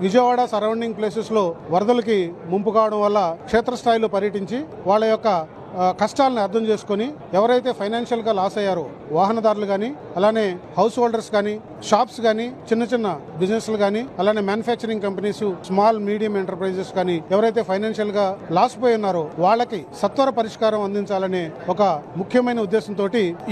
Vijayawada surrounding ప్లేసెస్లో వరదలకి ముంపు కావడం వల్ల క్షేత్రస్థాయిలో పర్యటించి వాళ్ళ యొక్క కష్టాలను అర్థం చేసుకొని ఎవరైతే ఫైనాన్షియల్గా లాస్ అయ్యారో వాహనదారులు కానీ అలానే హౌస్ హోల్డర్స్ కానీ షాప్స్ కానీ చిన్న చిన్న బిజినెస్లు కానీ అలానే manufacturing companies small medium enterprises కానీ ఎవరైతే ఫైనాన్షియల్గా లాస్ పోయి ఉన్నారో వాళ్ళకి సత్వర పరిష్కారం అందించాలనే ఒక ముఖ్యమైన ఉద్దేశంతో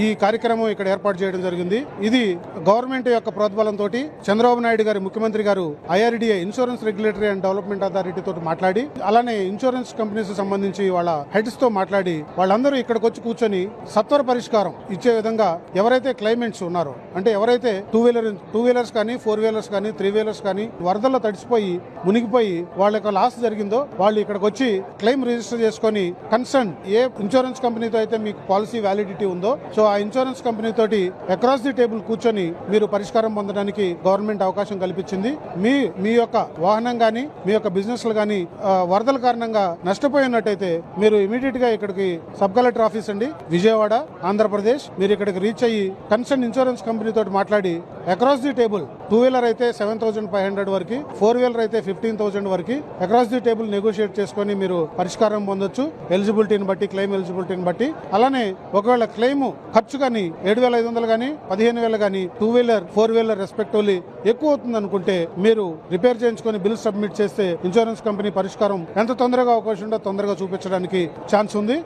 ఈ కార్యక్రమం ఇక్కడ ఏర్పాటు చేయడం జరిగింది. ఇది గవర్నమెంట్ యొక్క ప్రోద్బలంతో చంద్రబాబు నాయుడు గారి ముఖ్యమంత్రి గారు IRDA insurance regulatory and development authority తోటి మాట్లాడి అలానే ఇన్సూరెన్స్ కంపెనీస్ సంబంధించి వాళ్ళ హెడ్స్తో మాట్లాడి వాళ్ళందరూ ఇక్కడికి వచ్చి కూర్చొని సత్వర పరిష్కారం ఇచ్చే విధంగా ఎవరైతే క్లైమెంట్స్ ఉన్నారో అంటే ఎవరైతే టూ వీలర్ టూ వీలర్స్ కానీ ఫోర్ వీలర్స్ కానీ త్రీ వీలర్స్ కానీ వరదల్లో తడిసిపోయి మునిగిపోయి వాళ్ళ యొక్క లాస్ జరిగిందో వాళ్ళు ఇక్కడికి వచ్చి క్లెయిమ్ రిజిస్టర్ చేసుకొని కన్సర్న్ ఏ ఇన్సూరెన్స్ కంపెనీతో అయితే మీకు పాలసీ వ్యాలిడిటీ ఉందో సో ఆ ఇన్సూరెన్స్ కంపెనీ తోటి అక్రాస్ ది టేబుల్ కూర్చొని మీరు పరిష్కారం పొందడానికి గవర్నమెంట్ అవకాశం కల్పించింది. మీ మీ యొక్క వాహనం కానీ మీ యొక్క బిజినెస్లు కానీ వరదల కారణంగా నష్టపోయినట్టయితే మీరు ఇమీడియట్గా ఇక్కడికి సబ్ కలెక్టర్ ఆఫీస్ అండి. విజయవాడ ఆంధ్రప్రదేశ్ మీరు ఇక్కడికి రీచ్ అయ్యి కన్సర్న్ ఇన్సూరెన్స్ కంపెనీ తోటి మాట్లాడి across the table two wheeler అయితే సెవెన్ థౌసండ్ ఫైవ్ హండ్రెడ్ వరకు ఫోర్ వీలర్ అయితే ఫిఫ్టీన్ థౌసండ్ వరకు. అక్రాస్ ది టేబుల్ నెగోషియేట్ చేసుకొని మీరు పరిష్కారం పొందొచ్చు. ఎలిజిబిలిటీని బట్టి క్లెయిమ్ ఎలిజిబిలిటీని బట్టి. అలానే ఒకవేళ క్లెయిమ్ ఖర్చు కానీ ఏడు వేల ఐదు వందలు కానీ పదిహేను వేలు కానీ two wheeler four wheeler respectively ఎక్కువ అవుతుంది అనుకుంటే మీరు రిపేర్ చేయించుకొని బిల్ సబ్మిట్ చేస్తే ఇన్సూరెన్స్ కంపెనీ పరిష్కారం ఎంత తొందరగా అవకాశం ఉందో తొందరగా చూపించడానికి ఛాన్స్ ఉంది.